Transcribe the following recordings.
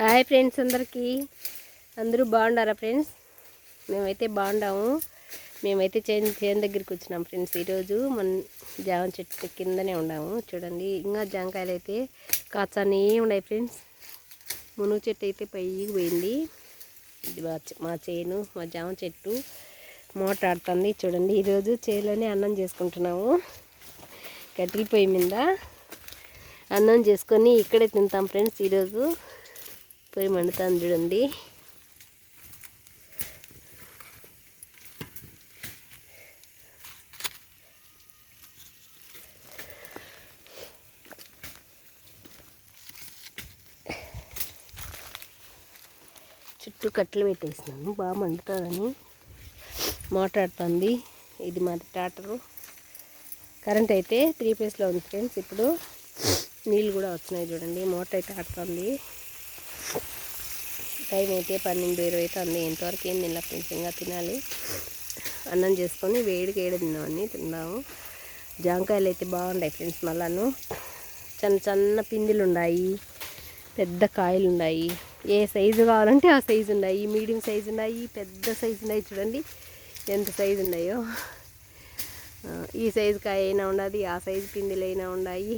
Hi friends అందరికీ. అందరూ బాగుండారా friends? మేమైతే బాగుండాము మేమైతే చేను చేను దగ్గరికి వచ్చినాం ఫ్రెండ్స్. ఈరోజు మన జామ చెట్టు కిందనే ఉన్నాము. చూడండి ఇంకా జామకాయలు అయితే కాచానే ఉన్నాయి ఫ్రెండ్స్. మునుగు చెట్టు అయితే పైకి పోయింది. ఇది మా మా చేను మా జామ చెట్టు మోటాడుతుంది చూడండి ఈరోజు చేలోనే అన్నం చేసుకుంటున్నాము. కట్టెల పొయ్యి మీద అన్నం చేసుకొని ఇక్కడే తింటాం ఫ్రెండ్స్ ఈరోజు. పొయ్యి మండుతాను చూడండి. చుట్టూ కట్టెలు పెట్టేసినాము బాగా మండుతుందని మాట్లాడుతుంది. ఇది మా ట్రాటరు కరెంట్ అయితే త్రీ ఫేస్లో ఉంది ఫ్రెండ్స్. ఇప్పుడు నీళ్ళు కూడా వచ్చినాయి చూడండి. మోటర్ అయితే ఆడుతుంది. టైం అయితే పన్నెండు ఇరవై అవుతుంది ఇంతవరకు ఏం తినలే ఫ్రెండ్స్ ఇంకా తినాలి. అన్నం చేసుకొని వేడికి ఏడు తిన్నామని తిన్నాము జాంకాయలు అయితే బాగున్నాయి ఫ్రెండ్స్ మళ్ళాను. చిన్న చిన్న పిందులు ఉన్నాయి పెద్ద కాయలు ఉన్నాయి ఏ సైజు కావాలంటే ఆ సైజు ఉన్నాయి మీడియం సైజు ఉన్నాయి పెద్ద సైజు ఉన్నాయి చూడండి ఎంత సైజు ఉన్నాయో. ఈ సైజు కాయ అయినా ఉండాలి ఆ సైజు పిందిలైనా అయినా ఉన్నాయి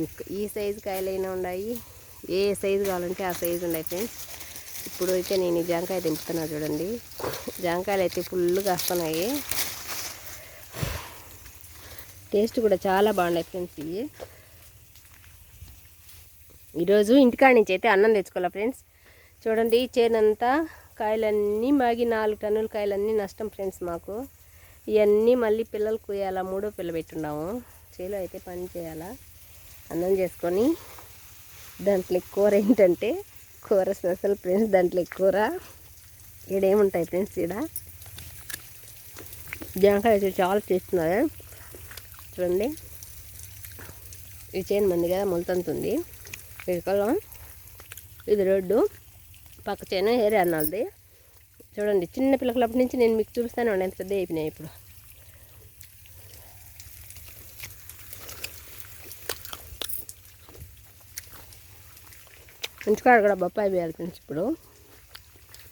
ఇంకా ఈ సైజు కాయలైనా ఉన్నాయి ఏ సైజు కావాలంటే ఆ సైజు ఉన్నాయి ఫ్రెండ్స్. ఇప్పుడు అయితే నేను ఈ జాంకాయ దింపుతున్నా చూడండి. జాంకాయలు అయితే ఫుల్గా వస్తున్నాయి. టేస్ట్ కూడా చాలా బాగున్నాయి ఫ్రెండ్స్ ఇవి. ఈరోజు ఇంటికాడ నుంచి అయితే అన్నం తెచ్చుకోవాలి ఫ్రెండ్స్. చూడండి చేనంతా కాయలన్నీ మాగి నాలుగు టన్నుల కాయలన్నీ నష్టం ఫ్రెండ్స్ మాకు. ఇవన్నీ మళ్ళీ పిల్లలు కూయాలా మూడో పిల్ల పెట్టున్నాము. చేలో అయితే పని చేయాలా. అన్నం చేసుకొని దాంట్లో కూర ఏంటంటే కూర స్పెషల్ ఫ్రెండ్స్ దాంట్లో కూర. ఈడేముంటాయి ఫ్రెండ్స్ ఈడ జాంకాయ అయితే చాలా చేస్తున్నారు చూడండి. ఈ చైన్ మంది కదా మొలతంతుంది. పిడకలో ఇది రోడ్డు. పక్క చేను ఏరే అన్నది చూడండి చిన్న పిల్లకలప్పటి నుంచి నేను మీకు చూపిస్తాను ఎంత పెద్ద అయిపోయినాయి ఇప్పుడు. ఇంటికాడ కూడా బొప్పాయి వేయాలి ఫ్రెండ్స్ ఇప్పుడు.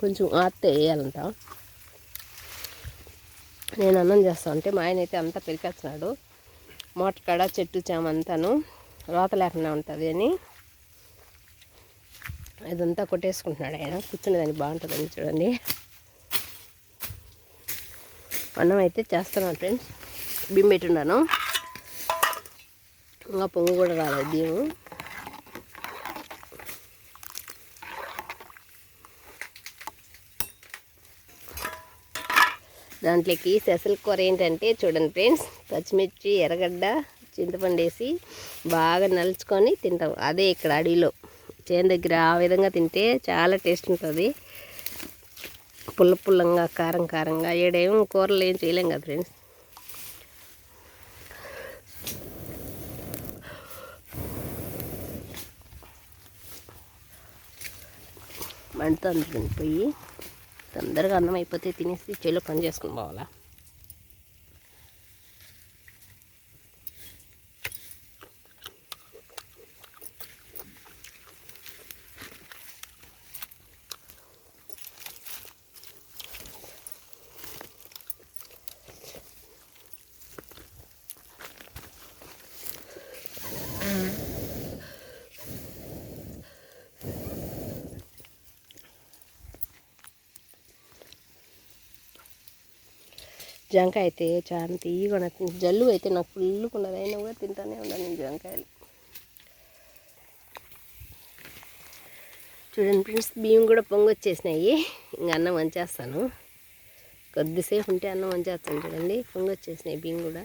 కొంచెం ఆత్తే వేయాలంట. నేను అన్నం చేస్తా ఉంటే మా ఆయన అయితే అంతా పెరికేస్తున్నాడు. మోటకాడ చెట్టు చేమంతాను రోత లేకుండా ఉంటుంది అని. ఇదంతా కొట్టేసుకుంటున్నాడు ఆయన. కూర్చునేదానికి బాగుంటుందని చూడండి. అన్నం అయితే చేస్తున్నాను ఫ్రెండ్స్. బియ్యం పెట్టున్నాను. ఇంకా పొంగు కూడా రాలేదు బియ్యం దాంట్లోకి సెసల్ కూర ఏంటంటే చూడండి ఫ్రెండ్స్ పచ్చిమిర్చి ఎర్రగడ్డ చింతపండు వేసి బాగా నలుచుకొని తింటాం. అదే ఇక్కడ అడవిలో. చేను దగ్గర ఆ విధంగా తింటే చాలా టేస్ట్ ఉంటుంది. పుల్ల పుల్లంగా కారం కారంగా ఏడేం కూరలు ఏం చేయలేం కదా ఫ్రెండ్స్. మండుతుంది పోయి. తొందరగా అన్నం అయిపోతే తినేసి చేలో పని చేసుకుని పోవాలా? జంక అయితే చాలా తీయగా నాకు జల్లు అయితే నాకు ఫుల్గా ఉన్నది అయినా కూడా తింటానే ఉన్నాను నేను జాంకాయలు. చూడండి ఫ్రెండ్స్ బియ్యం కూడా పొంగొచ్చేసినాయి. ఇంకా అన్నం వంచేస్తాను. కొద్దిసేపు ఉంటే అన్నం వంచేస్తాను చూడండి. పొంగొచ్చేసినాయి బియ్యం కూడా.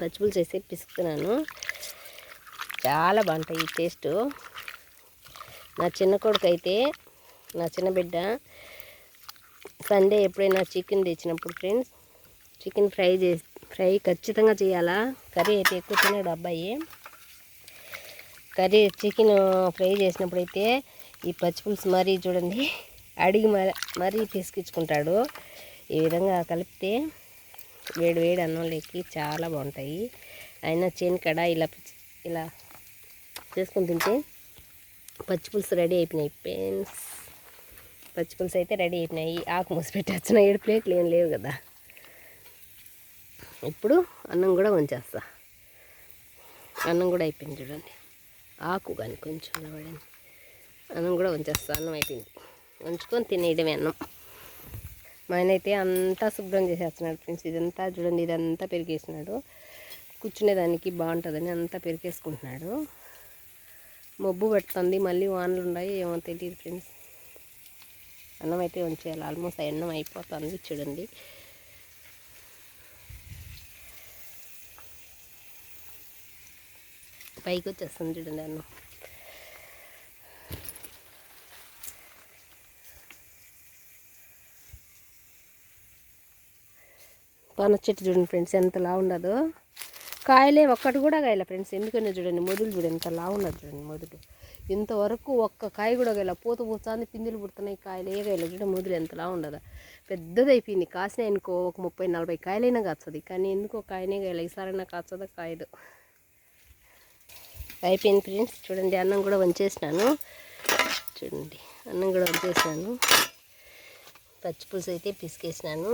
పచ్చిపులు చేసి పిసుకున్నాను పిసుకుతున్నాను. చాలా బాగుంటాయి ఈ టేస్ట్. నా చిన్న కొడుకు అయితే నా చిన్న బిడ్డ సండే ఎప్పుడైనా చికెన్ తెచ్చినప్పుడు ఫ్రెండ్స్ చికెన్ ఫ్రై చేసి ఫ్రై ఖచ్చితంగా చేయాలా? కర్రీ అయితే ఎక్కువ తినడు అబ్బాయి. కర్రీ చికెన్ ఫ్రై చేసినప్పుడు అయితే ఈ పచ్చిపులుసు మరీ చూడండి అడిగి మరి మరీ పిసికించుకుంటాడు ఈ విధంగా కలిపితే వేడి వేడి అన్నంలోకి చాలా బాగుంటాయి. అయినా చేను కడ ఇలా ఇలా చేసుకొని తింటే పచ్చి పులుసు రెడీ అయిపోయినాయి పెన్స్ పచ్చి పులుసు అయితే రెడీ అయిపోయినాయి ఆకు మూసి పెట్టి ఏడు ప్లేట్లు ఏం లేవు కదా. ఇప్పుడు అన్నం కూడా వంచేస్తా. అన్నం కూడా అయిపోయింది చూడండి. ఆకు కానీ కొంచెం పడింది అన్నం కూడా వంచేస్తా. అన్నం అయిపోయింది. ఉంచుకొని తినేయడమే అన్నం. మా ఆయన అయితే అంతా శుభ్రం చేసేస్తున్నాడు ఫ్రెండ్స్. ఇదంతా చూడండి. ఇదంతా పెరిగేసినాడు. కూర్చునేదానికి బాగుంటుందని అంతా పెరిగేసుకుంటున్నాడు. మబ్బు పెడుతుంది. మళ్ళీ వానలు ఉన్నాయి ఏమో తెలియదు ఫ్రెండ్స్. అన్నం అయితే ఉంచేయాలి. ఆల్మోస్ట్ అన్నం అయిపోతుంది చూడండి. పైకి వచ్చేస్తుంది చూడండి అన్నం. పన చెట్టు చూడండి ఫ్రెండ్స్ ఎంత ఉండదు ఉండదో. కాయలే ఒక్కటి కూడా కాయల ఫ్రెండ్స్. ఎందుకనే చూడండి మొదలు చూడండి ఎంత లావు ఉన్నది చూడండి మొదలు. ఇంతవరకు ఒక్క కాయ కూడా కాయల. పూత పూస్తుంది పిందులు పుడుతున్నాయి కాయలు ఏ కాయలు. చూడండి మొదలు ఎంతలా ఉండదు పెద్దది అయిపోయింది కాసిన అనుకో ఒక ముప్పై నలభై కాయలైనా కాస్తుంది. కానీ ఎందుకో కాయనే కాయలే. ఈసారైనా కాచదా కాయదు. అయిపోయింది ఫ్రెండ్స్. చూడండి అన్నం కూడా వంచేసినాను. చూడండి అన్నం కూడా వంచేసినాను. పచ్చిపులుసు అయితే పిసికేసినాను.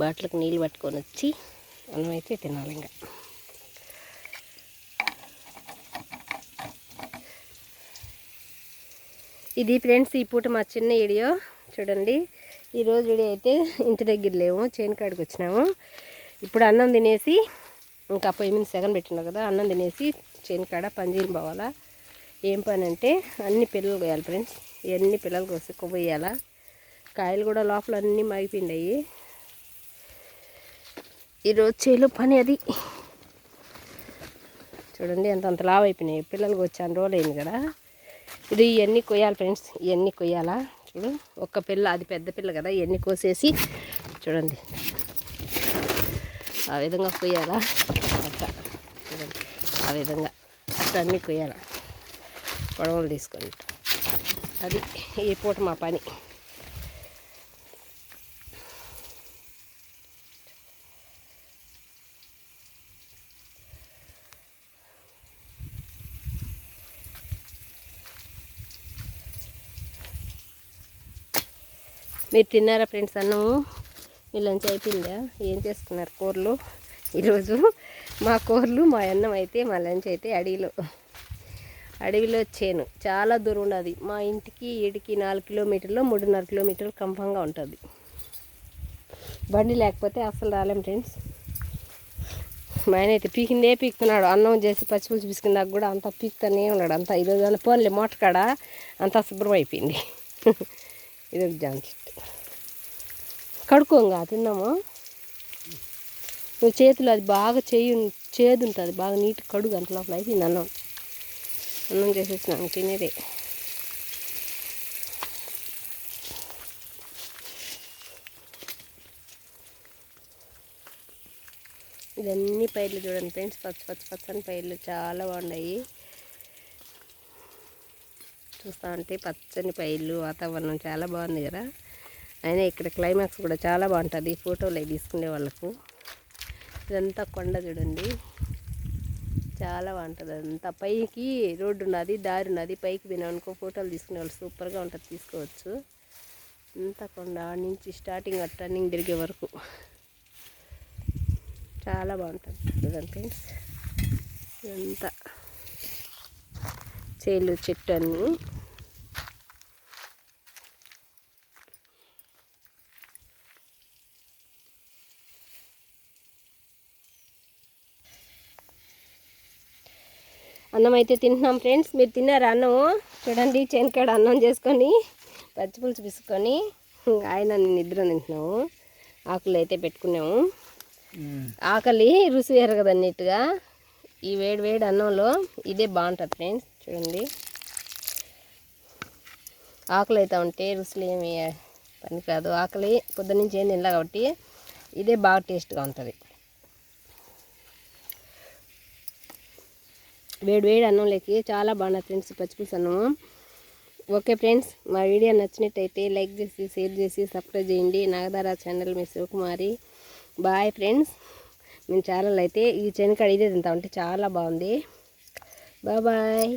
బాటిల్కి నీళ్ళు పట్టుకొని వచ్చి మనమైతే అయితే తినాలి ఇంకా. ఇది ఫ్రెండ్స్ ఈ పూట మా చిన్న వీడియో. చూడండి. ఈరోజు వీడియో అయితే ఇంటి దగ్గర లేము చేను కాడికి వచ్చినాము. ఇప్పుడు అన్నం తినేసి ఇంకా పొయ్యి మీద సెగన్ పెట్టినా కదా అన్నం తినేసి చేను కాడ పనిచేయని పోవాలా. ఏం పని అంటే అన్ని పిల్లలు కోయాలి ఫ్రెండ్స్. ఇవన్నీ పిల్లలు కోసి కొయ్యాలా కాయలు కూడా లోపల అన్నీ మాగిపోయినాయి ఈరోజు చేలో పని అది. చూడండి ఎంత అంత లావు అయిపోయినాయి. పిల్లలకి వచ్చాను రోజు అయింది కదా. ఇది ఇవన్నీ కొయ్యాలి ఫ్రెండ్స్. ఇవన్నీ కొయ్యాలా? చూడు ఒక్క పిల్ల అది పెద్ద పిల్ల కదా. ఇవన్నీ కోసేసి చూడండి. ఆ విధంగా కొయ్యాలా? అట్లా చూడండి. ఆ విధంగా అట్లా అన్నీ కొయ్యాలా? పొడవలు తీసుకొని అది ఈ పూట మా పని. మీరు తిన్నారా ఫ్రెండ్స్ అన్నము? మీ లంచ్ అయిపోయిందా ఏం చేసుకున్నారు కూరలు? ఈరోజు మా కూరలు మా అన్నం అయితే మా లంచ్ అయితే అడవిలో. అడవిలో చేను చాలా దూరం ఉన్నది. మా ఇంటికి ఈడికి నాలుగు కిలోమీటర్లు మూడున్నర కిలోమీటర్లు కంపంగా ఉంటుంది. బండి లేకపోతే అసలు రాలేం ఫ్రెండ్స్. మా ఆయన అయితే పీకిందే పీకుతున్నాడు. అన్నం చేసి పచ్చిపులుసు పీసుకున్నాక కూడా అంతా పీకుతానే ఉన్నాడు. అంతా ఈరోజు పోన్లే మోటకాడ అంత అంతా శుభ్రం అయిపోయింది. ఇది ఒక కడుక్కోంగా తిన్నాము? నువ్వు చేతులు అది బాగా చేయి చేదు ఉంటుంది బాగా నీట్ కడుగు అంత లోపల అయిపోయింది అన్నం. అన్నం చేసేసినాను తినేదే. ఇవన్నీ పైర్లు చూడండి ఫ్రెండ్స్ పచ్చ పచ్చ పచ్చని పైర్లు చాలా బాగున్నాయి. చూస్తూ ఉంటే పచ్చని పైర్లు వాతావరణం చాలా బాగుంది కదా. అయినా ఇక్కడ క్లైమాక్స్ కూడా చాలా బాగుంటుంది. ఫోటోలు అవి తీసుకునే వాళ్ళకు. ఇదంతా కొండ చూడండి. చాలా బాగుంటుంది అంతా పైకి రోడ్డు ఉన్నది దారి ఉన్నది. పైకి పోయినామనుకో ఫోటోలు తీసుకునే వాళ్ళు సూపర్గా ఉంటుంది తీసుకోవచ్చు. అంతా కొండ ఆడ నుంచి స్టార్టింగ్ టర్నింగ్ తిరిగే వరకు. చాలా బాగుంటుంది చూడండి ఫ్రెండ్స్ ఇదంతా. చేలు చెట్టు అన్నీ. అన్నం అయితే తింటున్నాం ఫ్రెండ్స్. మీరు తిన్నారా అన్నము? చూడండి చెనకాడ అన్నం చేసుకొని పచ్చిపులుసు పిసుకొని ఆయన నిద్ర తింటున్నాము. ఆకులు అయితే పెట్టుకున్నాము. ఆకలి రుచి ఎరగదు అన్నట్టుగా. ఈ వేడి వేడి అన్నంలో ఇదే బాగుంటుంది ఫ్రెండ్స్. చూడండి. ఆకలి అయితే ఉంటే రుసులు ఏమి పని కాదు ఆకలి పొద్దున్నుంచి ఏం తినలే కాబట్టి ఇదే బాగా టేస్ట్గా ఉంటుంది. వేడి వేడి అన్నంలోకి చాలా బాగుంది ఫ్రెండ్స్ పచ్చిపులుసు అన్నము. ఓకే ఫ్రెండ్స్ మా వీడియో నచ్చినట్టయితే లైక్ చేసి షేర్ చేసి సబ్స్క్రైబ్ చేయండి. నాగదారా ఛానల్ మీ శివకుమారి. Bye friends. మేము ఛానల్ అయితే ఈ చెనకాడ ఇదే తింటా ఉంటే చాలా బాగుంది. బాయ్.